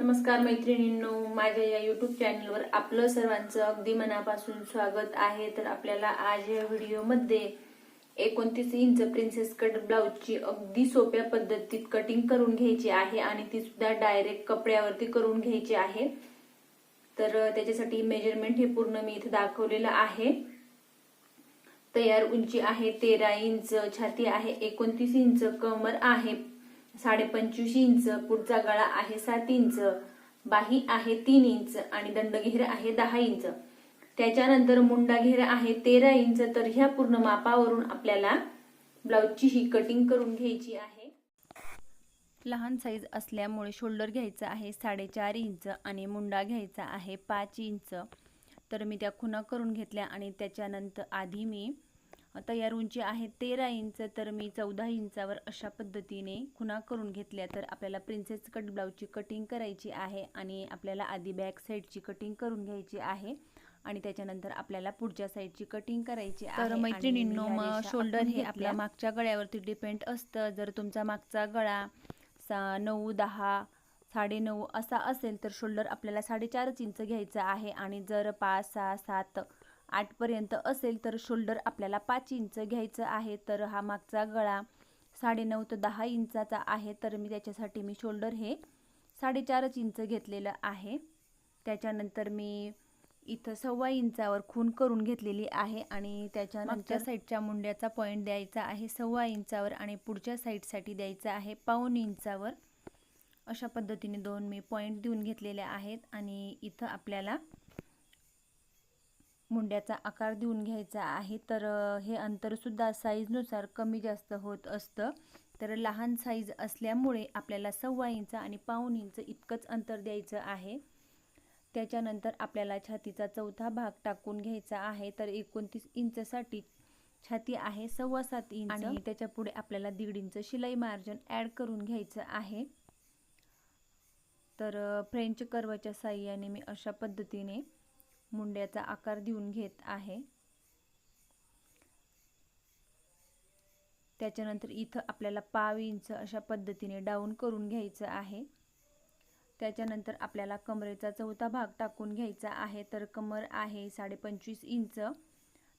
नमस्कार मैत्रिणींनो माझ्या या युट्यूब चॅनलवर आपलं सर्वांचं अगदी मनापासून स्वागत आहे. तर आपल्याला आज या व्हिडिओमध्ये एकोणतीस इंच प्रिन्सेस कट ब्लाऊजची अगदी सोप्या पद्धतीत कटिंग करून घ्यायची आहे आणि ती सुद्धा डायरेक्ट कपड्यावरती करून घ्यायची आहे. तर त्याच्यासाठी मेजरमेंट हे पूर्ण मी इथे दाखवलेलं आहे. तयार उंची आहे तेरा इंच छाती आहे एकोणतीस इंच कमर आहे साडे पंचवीस इंच पुढचा गळा आहे सात इंच बाही आहे तीन इंच आणि दंडघेर आहे दहा इंच. त्याच्यानंतर मुंडा घेर आहे तेरा इंच तर ह्या पूर्ण मापावरून आपल्याला ब्लाउजची ही कटिंग करून घ्यायची आहे. लहान साईज असल्यामुळे शोल्डर घ्यायचा आहे साडेचार इंच आणि मुंडा घ्यायचा आहे पाच इंच. तर मी त्या खुणा करून घेतल्या आणि त्याच्यानंतर आधी मी तयार उंची आहे. तेरा इंच तर मी चौदा इंचावर अशा पद्धतीने खुणा करून घेतल्या. तर आपल्याला प्रिन्सेस कट ब्लाऊजची कटिंग करायची आहे आणि आपल्याला आधी बॅक साईडची कटिंग करून घ्यायची आहे. आणि त्याच्यानंतर आपल्याला पुढच्या साईडची कटिंग करायची आहे. तर मैत्रिणींनो शोल्डर हे. आपल्या मागच्या गळ्यावरती डिपेंड असतं. जर तुमचा मागचा गळा सा नऊ दहा साडेनऊ असा असेल तर शोल्डर आपल्याला साडेचारच इंच घ्यायचा आहे. आणि जर पाच सहा सात आठपर्यंत असेल तर शोल्डर आपल्याला पाच इंच घ्यायचं आहे. तर हा मागचा गळा साडेनऊ ते दहा इंचाचा आहे. तर मी त्याच्यासाठी मी शोल्डर हे साडेचारच इंच घेतलेलं आहे. त्याच्यानंतर मी इथं सव्वा इंचावर खून करून घेतलेली आहे आणि त्याच्या मागच्या साईडच्या मुंड्याचा पॉईंट द्यायचा आहे. सव्वा इंचावर आणि पुढच्या साईडसाठी द्यायचा आहे पाऊन इंचावर. अशा पद्धतीने दोन मी पॉईंट देऊन घेतलेले आहेत आणि इथं आपल्याला मुंड्याचा आकार देऊन घ्यायचा आहे तर हे अंतरसुद्धा साईजनुसार कमी जास्त होत असतं. तर लहान साईज असल्यामुळे आपल्याला सव्वा इंच आणि पाऊन इंच इतकंच अंतर द्यायचं आहे. त्याच्यानंतर आपल्याला छातीचा चौथा भाग टाकून घ्यायचा आहे तर एकोणतीस इंचसाठी छाती आहे सव्वा सात इंच. आणि त्याच्या पुढे आपल्याला दीड इंच शिलाई मार्जिन ॲड करून घ्यायचं आहे. तर फ्रेंच कर्वच्या साह्याने मी अशा पद्धतीने मुंड्याचा आकार देऊन घेत आहे. त्याच्यानंतर इथं आपल्याला पाव इंच अशा पद्धतीने डाऊन करून घ्यायचं आहे. त्याच्यानंतर आपल्याला कमरेचा चौथा भाग टाकून घ्यायचा आहे. तर कमर आहे साडेपंचवीस इंच.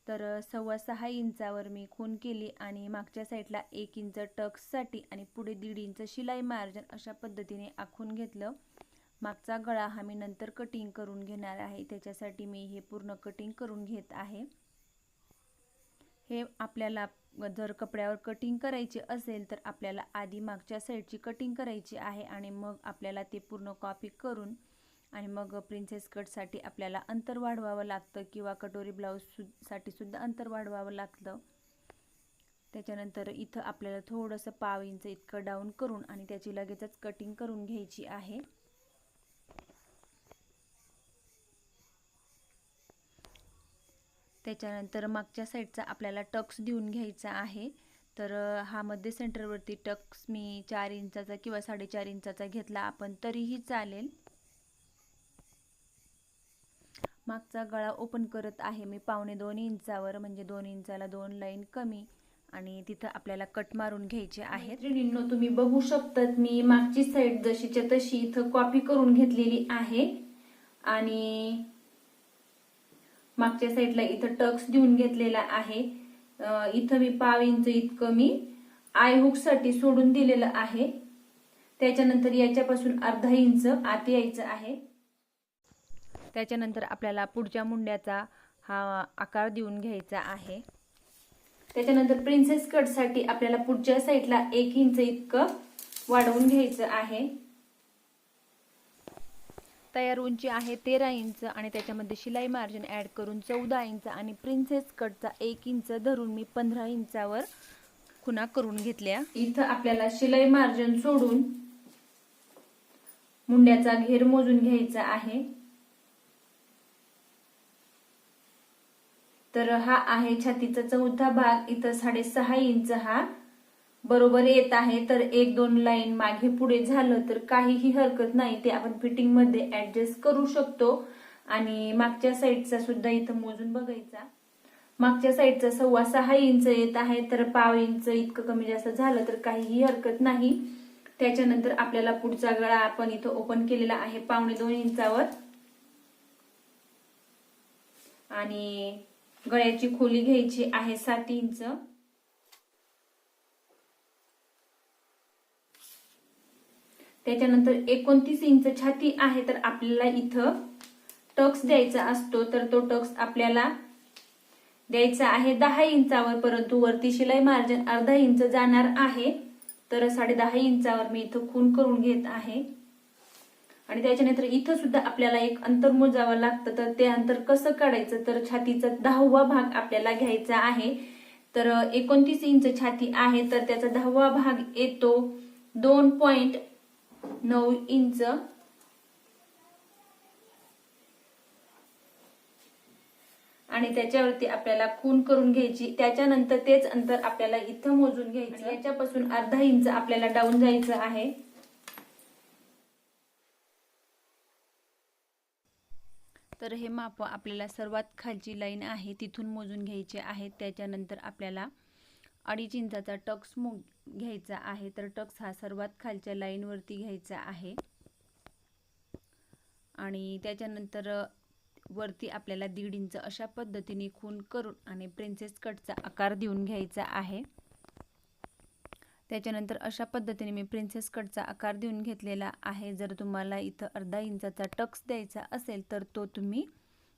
तर सव्वा सहा इंचावर मी खून केली आणि मागच्या साईडला एक इंच टक्ससाठी आणि पुढे दीड इंच शिलाई मार्जन अशा पद्धतीने आखून घेतलं. मागचा गळा हा मी नंतर कटिंग करून घेणार आहे. त्याच्यासाठी मी हे पूर्ण कटिंग करून घेत आहे. हे आपल्याला जर कपड्यावर कटिंग करायची असेल तर आपल्याला आधी मागच्या साईडची कटिंग करायची आहे आणि मग आपल्याला ते पूर्ण कॉपी करून आणि मग प्रिन्सेस कटसाठी आपल्याला अंतर वाढवावं लागतं किंवा कटोरी ब्लाऊज सु साठी सुद्धा अंतर वाढवावं लागतं. त्याच्यानंतर इथं आपल्याला थोडंसं पाव इंच इतकं डाऊन करून आणि त्याची लगेचच कटिंग करून घ्यायची आहे. त्याच्यानंतर मागच्या साईडचा आपल्याला टक्स देऊन घ्यायचा आहे. तर हा मध्य सेंटरवरती टक्स मी चार इंचाचा किंवा साडेचार इंचाचा घेतला आपण तरीही चालेल. मागचा गळा ओपन करत आहे मी पावणे दोन इंचावर म्हणजे दोन इंचाला दोन लाईन कमी आणि तिथं आपल्याला कट मारून घ्यायचे आहेत. मैत्रिणींनो तुम्ही बघू शकतात मी मागची साईड जशीच्या तशी इथं कॉपी करून घेतलेली आहे. आणि मागच्या साईडला इथं टक्स देऊन घेतलेला आहे. इथं मी पाव इंच इतकं मी आय हुकसाठी सोडून दिलेलं आहे. त्याच्यानंतर याच्यापासून अर्धा इंच आत यायचं आहे. त्याच्यानंतर आपल्याला पुढच्या मुंड्याचा हा आकार देऊन घ्यायचा आहे. त्याच्यानंतर प्रिन्सेस कटसाठी आपल्याला पुढच्या साईडला एक इंच इतकं वाढवून घ्यायचं आहे. तयार उंची आहे तेरा इंच आणि त्याच्यामध्ये शिलाई मार्जिन ॲड करून चौदा इंच आणि प्रिन्सेस कटचा एक इंच धरून मी पंधरा इंचावर खुणा करून घेतल्या. इथं आपल्याला शिलाई मार्जिन सोडून मुंड्याचा घेर मोजून घ्यायचा आहे. तर हा आहे छातीचा चौथा भाग. इथं साडेसहा इंच हा बरोबर येत आहे तर एक दोन लाईन मागे पुढे झालं तर काहीही हरकत नाही. ते आपण फिटिंगमध्ये ऍडजस्ट करू शकतो. आणि मागच्या साईडचा सुद्धा इथं मोजून बघायचा. मागच्या साईडचा सव्वा सहा इंच येत आहे तर पाव इंच इतकं कमी जास्त झालं तर काहीही हरकत नाही. त्याच्यानंतर आपल्याला पुढचा गळा आपण इथं ओपन केलेला आहे पावणे दोन इंचावर. आणि गळ्याची खोली घ्यायची आहे सात इंच त्याच्यानंतर एकोणतीस इंच छाती आहे तर आपल्याला इथं टक्स द्यायचा असतो तर तो टक्स आपल्याला द्यायचा आहे दहा इंचावर परंतु वरती शिलाई मार्जिन अर्धा इंच जाणार आहे. तर साडे दहा इंचावर मी इथं खून करून घेत आहे. आणि त्याच्यानंतर इथं सुद्धा आपल्याला एक अंतर मोजावं लागतं तर ते अंतर कसं काढायचं? तर छातीचा दहावा भाग आपल्याला घ्यायचा आहे. तर एकोणतीस इंच छाती आहे तर त्याचा दहावा भाग येतो दोन पॉइंट नऊ इंच. आणि त्याच्यावरती आपल्याला खून करून घ्यायची. त्याच्यानंतर तेच अंतर आपल्याला इथं मोजून घ्यायचं. याच्यापासून अर्धा इंच आपल्याला डाऊन जायचं आहे. तर हे माप आपल्याला सर्वात खालची लाईन आहे तिथून मोजून घ्यायचे आहे. त्याच्यानंतर आपल्याला अडीच इंचाचा टक्स मो घ्यायचा आहे तर टक्स हा सर्वात खालच्या लाईनवरती घ्यायचा आहे. आणि त्याच्यानंतर वरती आपल्याला दीड इंच अशा पद्धतीने खून करून आणि प्रिन्सेस कटचा आकार देऊन घ्यायचा आहे. त्याच्यानंतर अशा पद्धतीने मी प्रिन्सेस कटचा आकार देऊन घेतलेला आहे. जर तुम्हाला इथं अर्धा इंचाचा टक्स द्यायचा असेल तर तो तुम्ही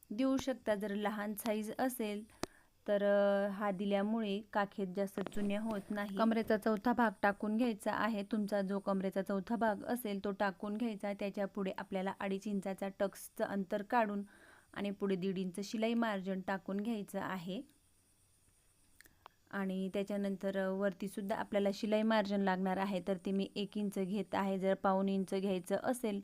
देऊ शकता. जर लहान साईज असेल तर हा दिल्यामुळे काखेत जास्त चुन्या होत नाही. कमरेचा चौथा भाग टाकून घ्यायचा आहे. तुमचा जो कमरेचा चौथा भाग असेल तो टाकून घ्यायचा. त्याच्या पुढे आपल्याला अडीच इंचाचा टक्सचं अंतर काढून आणि पुढे दीड इंच शिलाई मार्जिन टाकून घ्यायचं आहे. आणि त्याच्यानंतर वरतीसुद्धा आपल्याला शिलाई मार्जिन लागणार आहे. तर ते मी एक इंच घेत आहे. जर पाऊन इंच घ्यायचं असेल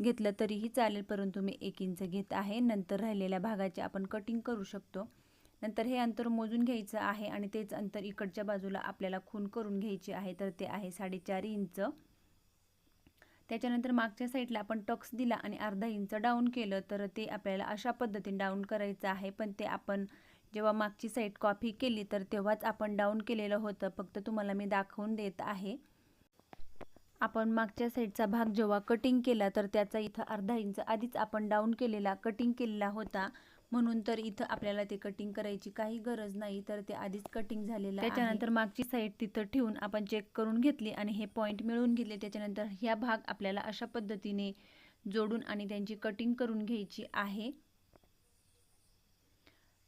घेतलं तरीही चालेल. परंतु मी एक इंच घेत आहे. नंतर राहिलेल्या भागाचे आपण कटिंग करू शकतो. नंतर हे अंतर मोजून घ्यायचं आहे आणि तेच अंतर इकडच्या बाजूला आपल्याला खून करून घ्यायचे आहे. तर ते आहे साडेचार इंच. त्याच्यानंतर मागच्या साईडला आपण टक्स दिला आणि अर्धा इंच डाऊन केलं तर ते आपल्याला अशा पद्धतीने डाऊन करायचं आहे. पण ते आपण जेव्हा मागची साईड कॉपी केली तर तेव्हाच आपण डाऊन केलेलं होतं. फक्त तुम्हाला मी दाखवून देत आहे. आपण मागच्या साईडचा भाग जेव्हा कटिंग केला तर त्याचा इथं अर्धा इंच आधीच आपण डाऊन केलेला कटिंग केलेला होता. म्हणून तर इथं आपल्याला ते कटिंग करायची काही गरज नाही तर ते आधीच कटिंग झालेलं त्याच्यानंतर मागची साईड तिथं ठेवून आपण चेक करून घेतली आणि हे पॉईंट मिळवून घेतले. त्याच्यानंतर ह्या भाग आपल्याला अशा पद्धतीने जोडून आणि त्यांची कटिंग करून घ्यायची आहे.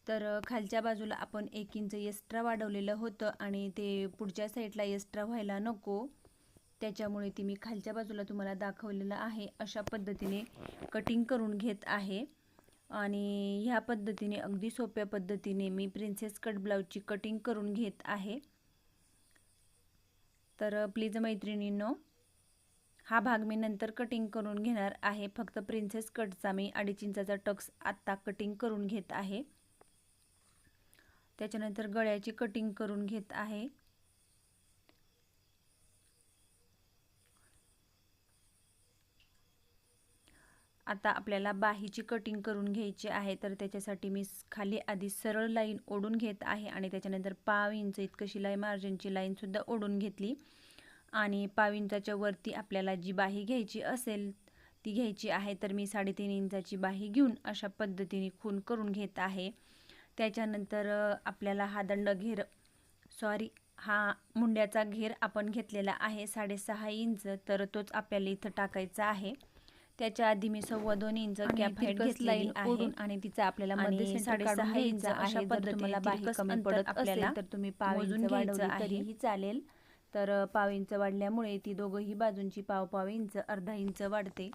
तर खालच्या बाजूला आपण एक इंच एक्स्ट्रा वाढवलेलं होतं आणि ते पुढच्या साईडला एक्स्ट्रा व्हायला नको. त्याच्यामुळे ती मी खालच्या बाजूला तुम्हाला दाखवलेलं आहे. अशा पद्धतीने कटिंग करून घेत आहे. आणि ह्या पद्धतीने अगदी सोप्या पद्धतीने मी प्रिन्सेस कट ब्लाऊजची कटिंग करून घेत आहे. तर प्लीज मैत्रिणींनो हा भाग मी नंतर कटिंग करून घेणार आहे. फक्त प्रिन्सेस कटचा मी अडीच इंचाचा टक्स आत्ता कटिंग करून घेत आहे. त्याच्यानंतर गळ्याची कटिंग करून घेत आहे. आता आपल्याला बाहीची कटिंग करून घ्यायची आहे तर त्याच्यासाठी मी खाली आधी सरळ लाईन ओढून घेत आहे आणि त्याच्यानंतर पाव इंच इतकं शिलाई मार्जिनची लाईनसुद्धा ओढून घेतली. आणि पाव इंचाच्या वरती आपल्याला जी बाही घ्यायची असेल ती घ्यायची आहे तर मी साडेतीन इंचाची बाही घेऊन अशा पद्धतीने खून करून घेत आहे. त्याच्यानंतर आपल्याला हा दंड घेर सॉरी हा मुंड्याचा घेर आपण घेतलेला आहे साडेसहा इंच तर तोच आपल्याला इथं टाकायचा आहे. त्याच्या आधी मी सव्वा दोन इंच कॅप हाईट घेतलेली आहे. आणि तिचा आपल्याला मध्ये साडेसहा इंच अशा पद्धतीने बाही कमी पडत आपल्याला तर तुम्ही पाव इंच वाढवली तरीही चालेल. तर पाव इंच वाढल्यामुळे ती दोघंही बाजूंची पाव पाव इंच अर्धा इंच वाढते.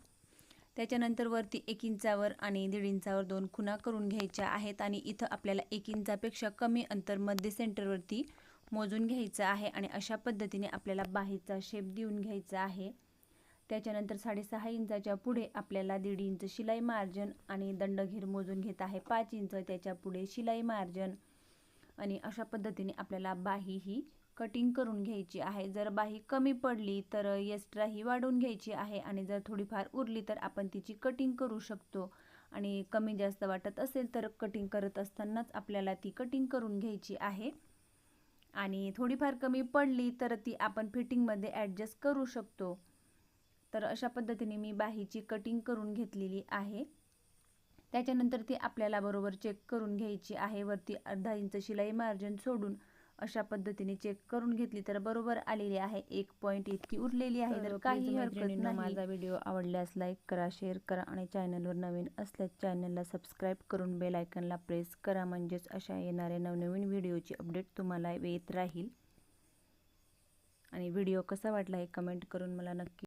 त्याच्यानंतर वरती एक इंचावर आणि दीड इंचावर दोन खुणा करून घ्यायच्या आहेत आणि इथं आपल्याला एक इंचापेक्षा कमी अंतरमध्ये सेंटरवरती मोजून घ्यायचं आहे आणि अशा पद्धतीने आपल्याला बाहीचा शेप देऊन घ्यायचा आहे. त्याच्यानंतर साडेसहा इंचाच्या पुढे आपल्याला दीड इंच शिलाई मार्जन आणि दंडघेर मोजून घेत आहे. पाच इंच त्याच्या पुढे शिलाई मार्जन. आणि अशा पद्धतीने आपल्याला बाही ही कटिंग करून घ्यायची आहे. जर बाही कमी पडली तर एक्स्ट्रा ही वाढवून घ्यायची आहे आणि जर थोडीफार उरली तर आपण तिची कटिंग करू शकतो. आणि कमी जास्त वाटत असेल तर कटिंग करत असतानाच आपल्याला ती कटिंग करून घ्यायची आहे. आणि थोडीफार कमी पडली तर ती आपण फिटिंगमध्ये ॲडजस्ट करू शकतो. तर अशा पद्धतीने मी बाहीची कटिंग करून घेतलेली आहे. त्याच्यानंतर ती आपल्याला बरोबर चेक करून घ्यायची आहे. वरती अर्धा इंच शिलाई मार्जिन सोडून अशा पद्धतीने चेक करून घेतली तर बरोबर आलेली आहे. एक पॉईंट इतकी उरलेली आहे. तर काही हरकत नाही माझा व्हिडिओ आवडल्यास लाईक करा शेअर करा आणि चॅनलवर नवीन असल्यास चॅनलला सबस्क्राईब करून बेल आयकनला प्रेस करा. म्हणजेच अशा येणाऱ्या नवनवीन व्हिडिओची अपडेट तुम्हाला येत राहील. आणि व्हिडिओ कसा वाटला हे कमेंट करून मला नक्की